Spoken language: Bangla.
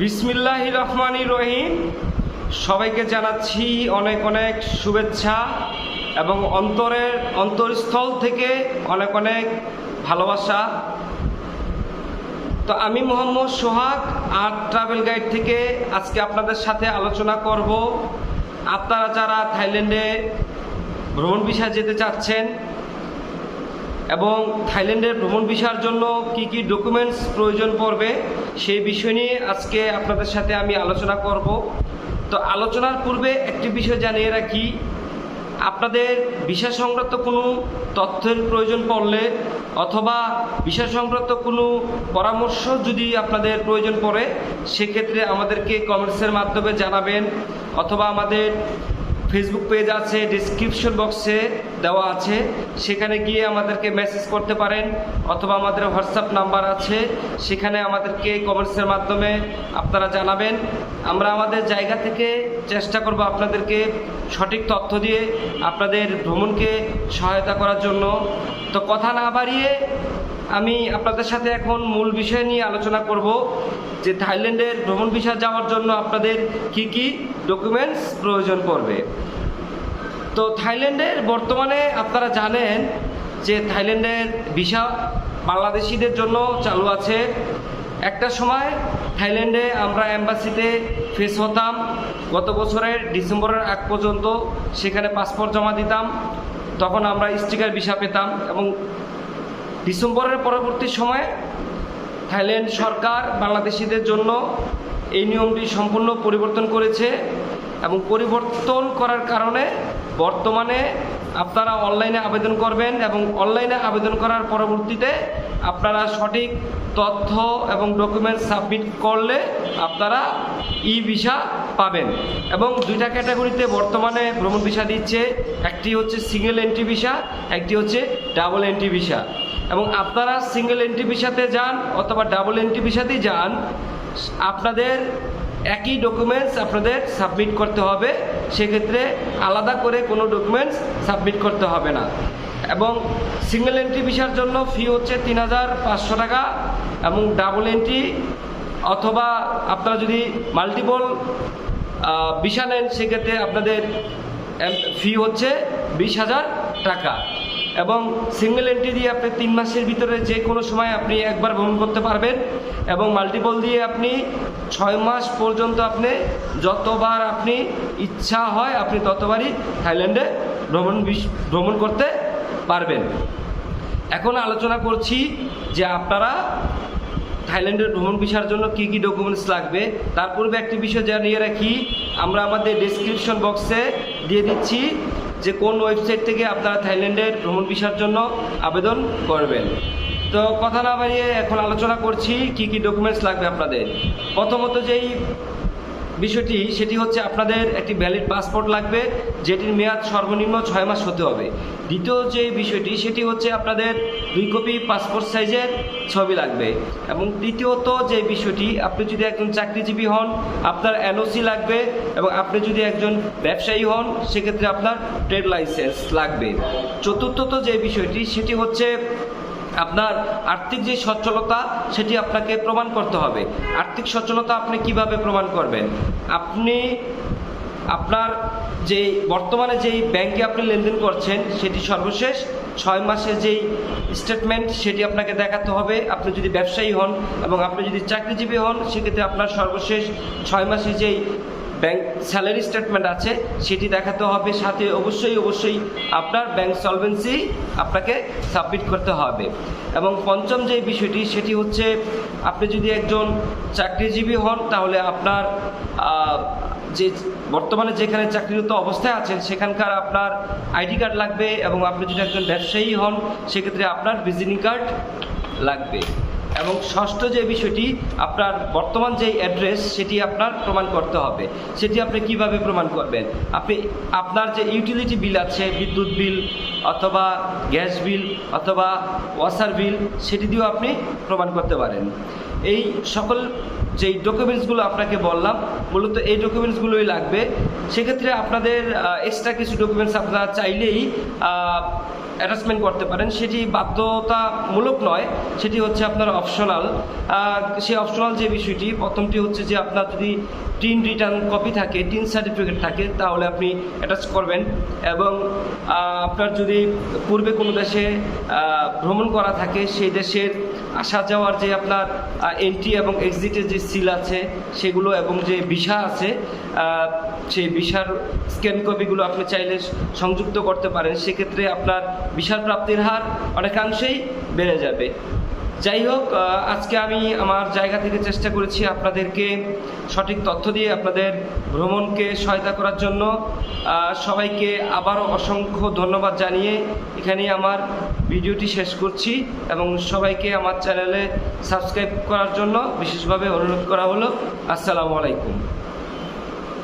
বিসমিল্লাহ রহমানি রহিম। সবাইকে জানাচ্ছি অনেক অনেক শুভেচ্ছা এবং অন্তরের অন্তরস্থল থেকে অনেক অনেক ভালোবাসা। তো আমি Mohammad Sohag art travel guide থেকে আজকে আপনাদের সাথে আলোচনা করব। আপনারা যারা থাইল্যান্ডে ভ্রমণ বিষয় যেতে চাচ্ছেন এবং থাইল্যান্ডের ভ্রমণ ভিসার জন্য কি কি ডকুমেন্টস প্রয়োজন পড়বে, সেই বিষয় নিয়ে আজকে আপনাদের সাথে আমি আলোচনা করব। তো আলোচনার পূর্বে একটি বিষয় জানিয়ে রাখি, আপনাদের ভিসা সংক্রান্ত কোনো তথ্যের প্রয়োজন পড়লে অথবা ভিসা সংক্রান্ত কোনো পরামর্শ যদি আপনাদের প্রয়োজন পড়ে, সেক্ষেত্রে আমাদেরকে কমেন্টসের মাধ্যমে জানাবেন অথবা আমাদের ফেসবুক পেজ আছে ডিসক্রিপশন বক্সে দেওয়া আছে। সেখানে গিয়ে আমাদেরকে মেসেজ করতে পারেন অথবা আমাদের হোয়াটসঅ্যাপ নাম্বার আছে। সেখানে আমাদেরকে কমেন্টসের মাধ্যমে আপনারা জানাবেন। আমরা আমাদের জায়গা থেকে চেষ্টা করব আপনাদেরকে সঠিক তথ্য দিয়ে আপনাদের ভ্রমণকে সহায়তা করার জন্য। তো কথা না বাড়িয়ে আমি আপনাদের সাথে এখন মূল বিষয় নিয়ে আলোচনা করব যে থাইল্যান্ডের ভ্রমণ ভিসা যাওয়ার জন্য আপনাদের কি কি ডকুমেন্টস প্রয়োজন পড়বে। তো থাইল্যান্ডের বর্তমানে আপনারা জানেন যে থাইল্যান্ডের ভিসা বাংলাদেশিদের জন্য চালু আছে। একটা সময় থাইল্যান্ডে আমরা অ্যাম্বাসিতে ফেস হতাম। গত বছরের ডিসেম্বরের আগ পর্যন্ত সেখানে পাসপোর্ট জমা দিতাম। তখন আমরা স্টিকার ভিসা পেতাম এবং ডিসেম্বরের পরবর্তী সময়ে থাইল্যান্ড সরকার বাংলাদেশিদের জন্য এই নিয়মটি সম্পূর্ণ পরিবর্তন করেছে এবং পরিবর্তন করার কারণে বর্তমানে আপনারা অনলাইনে আবেদন করবেন এবং অনলাইনে আবেদন করার পরবর্তীতে আপনারা সঠিক তথ্য এবং ডকুমেন্ট সাবমিট করলে আপনারা ই ভিসা পাবেন। এবং দুইটা ক্যাটাগরিতে বর্তমানে ভ্রমণ ভিসা দিচ্ছে। একটি হচ্ছে সিঙ্গেল এন্ট্রি ভিসা, একটি হচ্ছে ডাবল এন্ট্রি ভিসা। এবং আপনারা সিঙ্গেল এন্ট্রি ভিসাতে যান অথবা ডাবল এন্ট্রি ভিসাতেই যান আপনাদের একই ডকুমেন্টস আপনাদের সাবমিট করতে হবে। সেক্ষেত্রে আলাদা করে কোনো ডকুমেন্টস সাবমিট করতে হবে না। এবং সিঙ্গেল এন্ট্রি ভিসার জন্য ফি হচ্ছে তিন হাজার পাঁচশো টাকা এবং ডাবল এন্ট্রি অথবা আপনারা যদি মাল্টিপল ভিসা নেন, সেক্ষেত্রে আপনাদের ফি হচ্ছে বিশ হাজার টাকা। এবং সিঙ্গেল এন্ট্রি দিয়ে আপনি তিন মাসের ভিতরে যে কোনো সময় আপনি একবার ভ্রমণ করতে পারবেন এবং মাল্টিপল দিয়ে আপনি ছয় মাস পর্যন্ত আপনি যতবার আপনি ইচ্ছা হয় আপনি ততবারই থাইল্যান্ডে ভ্রমণ ভ্রমণ করতে পারবেন। এখন আলোচনা করছি যে আপনারা থাইল্যান্ডের ভ্রমণ ভিসার জন্য কি কি ডকুমেন্টস লাগবে। তার পূর্বে একটি বিষয় জানিয়ে রাখি। আমরা আমাদের ডেসক্রিপশন বক্সে দিয়ে দিচ্ছি। যে কোন ওয়েবসাইট থেকে আপনারা থাইল্যান্ডের ভ্রমণ ভিসার জন্য আবেদন করবেন। তো কথা না বাড়িয়ে এখন আলোচনা করছি, কি কি ডকুমেন্টস লাগবে আপনাদের? প্রথমত যেই বিষয়টি সেটি হচ্ছে আপনাদের একটি ভ্যালিড পাসপোর্ট লাগবে, যেটির মেয়াদ সর্বনিম্ন ছয় মাস হতে হবে। দ্বিতীয় যে বিষয়টি, সেটি হচ্ছে আপনাদের দুই কপি পাসপোর্ট সাইজের ছবি লাগবে। এবং তৃতীয়ত যে বিষয়টি, আপনি যদি একজন চাকরিজীবী হন, আপনার এনওসি লাগবে এবং আপনি যদি একজন ব্যবসায়ী হন, সেক্ষেত্রে আপনার ট্রেড লাইসেন্স লাগবে। চতুর্থত যে বিষয়টি, সেটি হচ্ছে আপনার আর্থিক যে সচ্ছলতা, সেটি আপনাকে প্রমাণ করতে হবে। আর্থিক সচ্ছলতা আপনি কীভাবে প্রমাণ করবেন? আপনি আপনার যে বর্তমানে যেই ব্যাংকে আপনি লেনদেন করছেন, সেটি সর্বশেষ ছয় মাসের যেই স্টেটমেন্ট সেটি আপনাকে দেখাতে হবে। আপনি যদি ব্যবসায়ী হন এবং আপনি যদি চাকরিজীবী হন, সেক্ষেত্রে আপনার সর্বশেষ ছয় মাসে যেই ব্যাংক স্যালারি স্টেটমেন্ট আছে, সেটি দেখাতে হবে সাথে অবশ্যই অবশ্যই আপনার ব্যাংক সলভেন্সি আপনাকে সাবমিট করতে হবে। এবং পঞ্চম যে বিষয়টি, সেটি হচ্ছে আপনি যদি একজন চাকরিজীবী হন, তাহলে আপনার যে বর্তমানে যেখানে চাকরিরত অবস্থায় আছেন, সেখানকার আপনার আইডি কার্ড লাগবে এবং আপনি যদি একজন ব্যবসায়ী হন, সেক্ষেত্রে আপনার ভিজিটিং কার্ড লাগবে। এবং ষষ্ঠ যে বিষয়টি, আপনার বর্তমান যে অ্যাড্রেস সেটি আপনার প্রমাণ করতে হবে। সেটি আপনি কীভাবে প্রমাণ করবেন? আপনি, আপনার যে ইউটিলিটি বিল আছে, বিদ্যুৎ বিল অথবা গ্যাস বিল অথবা ওয়াসার বিল সেটি দিয়েও আপনি প্রমাণ করতে পারেন। এই সকল যেই ডকুমেন্টসগুলো আপনাকে বললাম, মূলত এই ডকুমেন্টসগুলোই লাগবে। সেক্ষেত্রে আপনাদের এক্সট্রা কিছু ডকুমেন্টস আপনারা চাইলেই অ্যাটাচমেন্ট করতে পারেন। সেটি বাধ্যতামূলক নয়, সেটি হচ্ছে আপনার অপশনাল সেই অপশনাল যে বিষয়টি, প্রথমটি হচ্ছে যে আপনার যদি টিন রিটার্ন কপি থাকে টিন সার্টিফিকেট থাকে, তাহলে আপনি অ্যাটাচ করবেন। এবং আপনার যদি পূর্বে কোনো দেশে ভ্রমণ করা থাকে, সেই দেশের আসা যাওয়ার যে আপনার এন্ট্রি এবং এক্সিটের যে সিল আছে, সেগুলো এবং যে ভিসা আছে সেই ভিসার স্ক্যান কপিগুলো আপনি চাইলে সংযুক্ত করতে পারেন। সেক্ষেত্রে আপনার ভিসার প্রাপ্তির হার অনেকাংশেই বেড়ে যাবে। যাই হোক আজকে আমি আমার জায়গা থেকে চেষ্টা করেছি আপনাদেরকে সঠিক তথ্য দিয়ে আপনাদের ভ্রমণকে সহায়তা করার জন্য। সবাইকে আবারও অসংখ্য ধন্যবাদ জানিয়ে এখানে আমার ভিডিওটি শেষ করছি এবং সবাইকে আমার চ্যানেলে সাবস্ক্রাইব করার জন্য বিশেষভাবে অনুরোধ করা হলো। আসসালামু আলাইকুম।